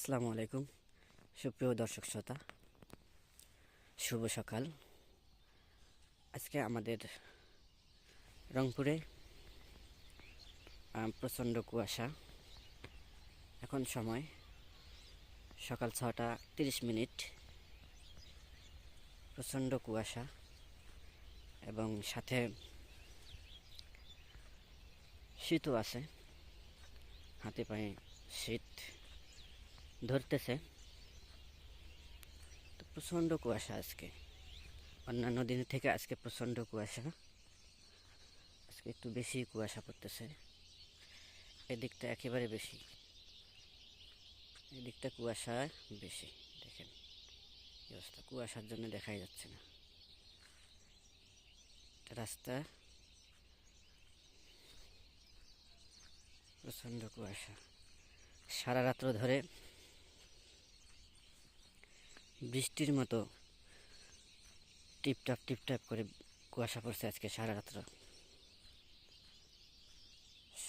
আসসালামু আলাইকুম। সুপ্রিয় দর্শক শ্রোতা, শুভ সকাল। আজকে আমাদের রংপুরে প্রচণ্ড কুয়াশা। এখন সময় সকাল ছটা তিরিশ মিনিট। প্রচণ্ড কুয়াশা এবং সাথে শীতও আছে। হাতে পায়ে শীত। ধরতেছে। তো প্রচণ্ড কুয়াশা আজকে। অন্যান্য দিনের থেকে আজকে প্রচণ্ড কুয়াশা। আজকে একটু বেশি কুয়াশা পড়তেছে। এদিকটা একেবারে বেশি। এদিকটা কুয়াশা বেশি, দেখেন। অবস্থা, কুয়াশার জন্য দেখাই যাচ্ছে না। রাস্তা। প্রচণ্ড কুয়াশা। সারা রাত্র ধরে বৃষ্টির মতো টিপটাপ টিপটাপ করে কুয়াশা পড়ছে আজকে, সারা রাত্র।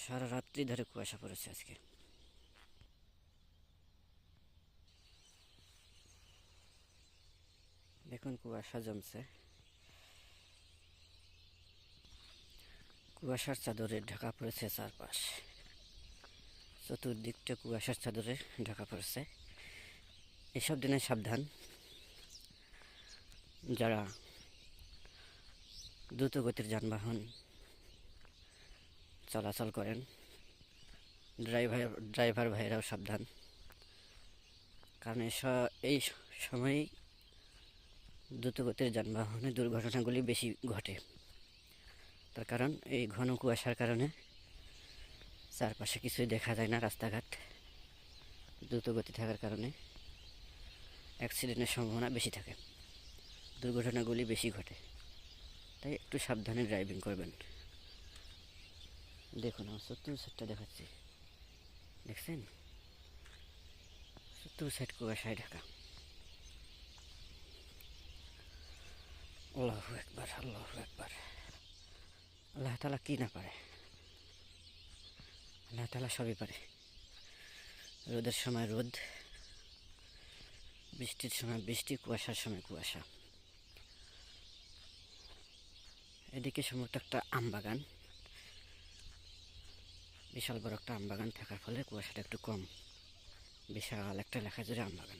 সারা রাত্রি ধরে কুয়াশা পড়েছে আজকে। দেখুন কুয়াশা জমছে। কুয়াশার চাদরে ঢাকা পড়েছে চারপাশ। চতুর্দিকটা কুয়াশার চাদরে ঢাকা পড়েছে। এসব দিনে সাবধান। যারা দ্রুত গতির যানবাহন চলাচল করেন ড্রাইভার ড্রাইভার ভাইরাও সাবধান। কারণ এই সময়ই দ্রুত গতির যানবাহনে দুর্ঘটনাগুলি বেশি ঘটে। তার কারণ এই ঘন কুয়াশার কারণে চারপাশে কিছুই দেখা যায় না রাস্তাঘাট। দ্রুত গতি থাকার কারণে অ্যাক্সিডেন্টের সম্ভাবনা বেশি থাকে। দুর্ঘটনাগুলি বেশি ঘটে। তাই একটু সাবধানে ড্রাইভিং করবেন। দেখুন, আমার সত্তর সাইডটা দেখাচ্ছি। দেখছেন? সত্তর সাইড কুয়াশায় ঢাকা। আল্লাহ একবার আল্লাহ একবার আল্লাহ তালা কি না পারে? আল্লাহ তালা সবই পারে। রোদের সময় রোদ, বৃষ্টির সময় বৃষ্টি, কুয়াশার সময় কুয়াশা। এদিকে সম্ভবত একটা আম বাগান। বিশাল বড় একটা আম বাগান থাকার ফলে কুয়াশাটা একটু কম। বিশাল একটা লেখা জুড়ে আম বাগান।